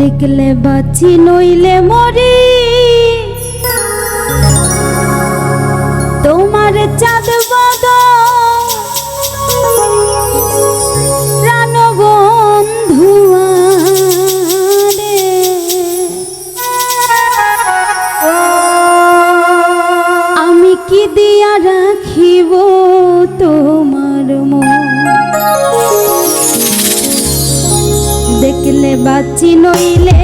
দেখলে বাঁচি নইলে মরি। তোমার চাঁদ দেখলে বাচ্চি নইলে